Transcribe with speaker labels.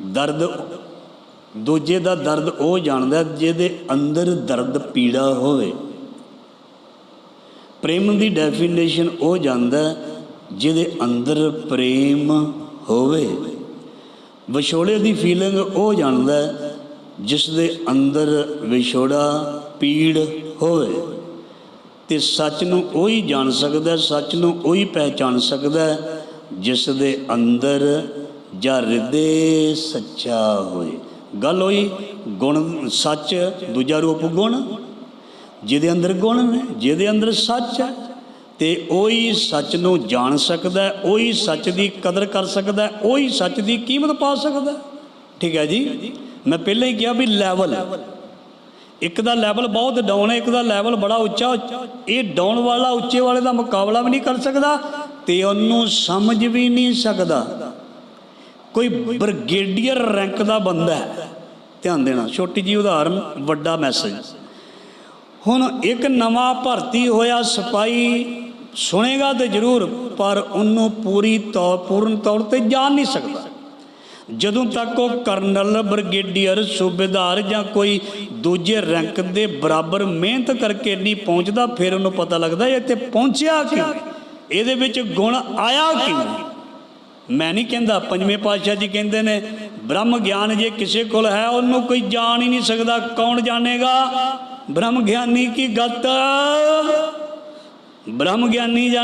Speaker 1: ਦਰਦ, ਦੂਜੇ ਦਾ ਦਰਦ ਉਹ ਜਾਣਦਾ ਜਿਹਦੇ ਅੰਦਰ ਦਰਦ ਪੀੜਾ ਹੋਵੇ। ਪ੍ਰੇਮ ਦੀ ਡੈਫੀਨੇਸ਼ਨ ਉਹ ਜਾਂਦਾ ਜਿਹਦੇ ਅੰਦਰ ਪ੍ਰੇਮ ਹੋਵੇ। ਵਿਛੋੜੇ ਦੀ ਫੀਲਿੰਗ ਉਹ ਜਾਣਦਾ ਜਿਸ ਦੇ ਅੰਦਰ ਵਿਛੋੜਾ, ਪੀੜ ਹੋਵੇ। ਤੇ ਸੱਚ ਨੂੰ ਉਹੀ ਜਾਣ ਸਕਦਾ ਸੱਚ ਨੂੰ ਉਹੀ ਪਹਿਚਾਨ ਸਕਦਾ ਜਿਸ ਦੇ ਅੰਦਰ ਜਾਂ ਹਿਰਦੇ ਸੱਚਾ ਹੋਏ। ਗੱਲ ਹੋਈ, ਗੁਣ ਸੱਚ, ਦੂਜਾ ਰੂਪ ਗੁਣ, ਜਿਹਦੇ ਅੰਦਰ ਗੁਣ ਨੇ, ਜਿਹਦੇ ਅੰਦਰ ਸੱਚ ਹੈ, ਤੇ ਉਹੀ ਸੱਚ ਨੂੰ ਜਾਣ ਸਕਦਾ ਉਹੀ ਸੱਚ ਦੀ ਕਦਰ ਕਰ ਸਕਦਾ ਉਹੀ ਸੱਚ ਦੀ ਕੀਮਤ ਪਾ ਸਕਦਾ ਠੀਕ ਹੈ ਜੀ? ਮੈਂ ਪਹਿਲਾਂ ਹੀ ਕਿਹਾ ਵੀ ਲੈਵਲ ਇੱਕ ਦਾ ਲੈਵਲ ਬਹੁਤ ਡਾਊਨ ਹੈ, ਇੱਕ ਦਾ ਲੈਵਲ ਬੜਾ ਉੱਚਾ। ਇਹ ਡਾਊਨ ਵਾਲਾ, ਉੱਚੇ ਵਾਲੇ ਦਾ ਮੁਕਾਬਲਾ ਵੀ ਨਹੀਂ ਕਰ ਸਕਦਾ ਤੇ ਉਹਨੂੰ ਸਮਝ ਵੀ ਨਹੀਂ ਸਕਦਾ। ਕੋਈ ਬ੍ਰਿਗੇਡੀਅਰ ਰੈਂਕ ਦਾ ਬੰਦਾ ਹੈ, ਧਿਆਨ ਦੇਣਾ, ਛੋਟੀ ਜੀ ਉਦਾਹਰਨ, ਵੱਡਾ ਮੈਸੇਜ ਹੁਣ ਇੱਕ ਨਵਾਂ ਭਰਤੀ ਹੋਇਆ ਸਿਪਾਹੀ ਸੁਣੇਗਾ ਤੇ ਜ਼ਰੂਰ, ਪਰ ਉਹਨੂੰ ਪੂਰੀ ਤੌਰ, ਪੂਰਨ ਤੌਰ ਤੇ ਜਾਣ ਨਹੀਂ ਸਕਦਾ। ਜਦੋਂ ਤੱਕ ਉਹ ਕਰਨਲ, ਬ੍ਰਿਗੇਡੀਅਰ, ਸੂਬੇਦਾਰ ਜਾਂ ਕੋਈ ਦੂਜੇ ਰੈਂਕ ਦੇ ਬਰਾਬਰ ਮਿਹਨਤ ਕਰਕੇ ਨਹੀਂ ਪਹੁੰਚਦਾ, ਫਿਰ ਉਹਨੂੰ ਪਤਾ ਲੱਗਦਾ, ਇਹ ਇੱਥੇ ਪਹੁੰਚਿਆ ਕਿਵੇਂ ਇਹਦੇ ਵਿੱਚ ਗੁਣ ਆਇਆ ਕਿਵੇਂ ਮੈਂ ਨਹੀਂ ਕਹਿੰਦਾ, ਪੰਜਵੇਂ ਪਾਤਸ਼ਾਹ ਜੀ ਕਹਿੰਦੇ ਨੇ, ਬ੍ਰਹਮ ਗਿਆਨ ਜੇ ਕਿਸੇ ਕੋਲ ਹੈ, ਉਹਨੂੰ ਕੋਈ ਜਾਣ ਹੀ ਨਹੀਂ ਸਕਦਾ, ਕੌਣ ਜਾਣੇਗਾ? ਬ੍ਰਹਮ ਗਿਆਨੀ ਕੀ ਗਤ? ਬ੍ਰਹਮ ਗਿਆਨੀ ਜਾਣ